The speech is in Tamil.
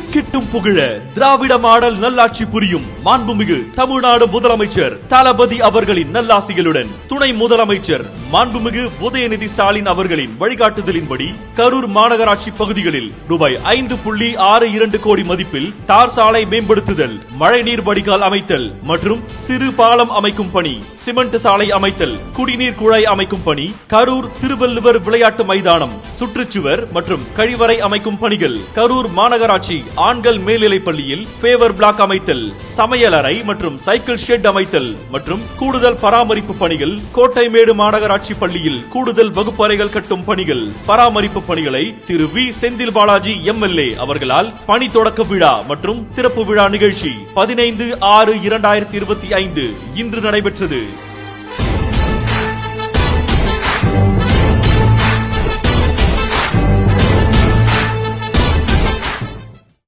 ticket திக்கிட்டும் புகழ திராவிட மாடல் நல்லாட்சி புரியும் மாண்புமிகு தமிழ்நாடு முதலமைச்சர் தளபதி அவர்களின் நல்லாசிகளுடன் துணை முதலமைச்சர் மாண்புமிகு உதயநிதி ஸ்டாலின் அவர்களின் வழிகாட்டுதலின்படி கரூர் மாநகராட்சி பகுதிகளில் ரூபாய் ஐந்து புள்ளி ஆறு இரண்டு கோடி மதிப்பில் தார் சாலை மேம்படுத்துதல் மழைநீர் வடிகால் அமைத்தல் மற்றும் சிறு பாலம் அமைக்கும் பணி சிமெண்ட் சாலை அமைத்தல் குடிநீர் குழாய் அமைக்கும் பணி கரூர் திருவள்ளுவர் விளையாட்டு மைதானம் சுற்றுச்சுவர் மற்றும் கழிவறை அமைக்கும் பணிகள் கரூர் மாநகராட்சி ஆண்கள் மேல்நிலைப் பள்ளியில் பேவர் பிளாக் அமைத்தல் சமையல் அறை மற்றும் சைக்கிள் ஷெட் அமைத்தல் மற்றும் கூடுதல் பராமரிப்பு பணிகள் கோட்டைமேடு மாநகராட்சி பள்ளியில் கூடுதல் வகுப்பறைகள் கட்டும் பணிகள் பராமரிப்பு பணிகளை திரு வி. செந்தில் பாலாஜி எம்எல்ஏ அவர்களால் பணி தொடக்க விழா மற்றும் திறப்பு விழா நிகழ்ச்சி பதினைந்து ஆறு இரண்டாயிரத்தி இருபத்தி ஐந்து இன்று நடைபெற்றது.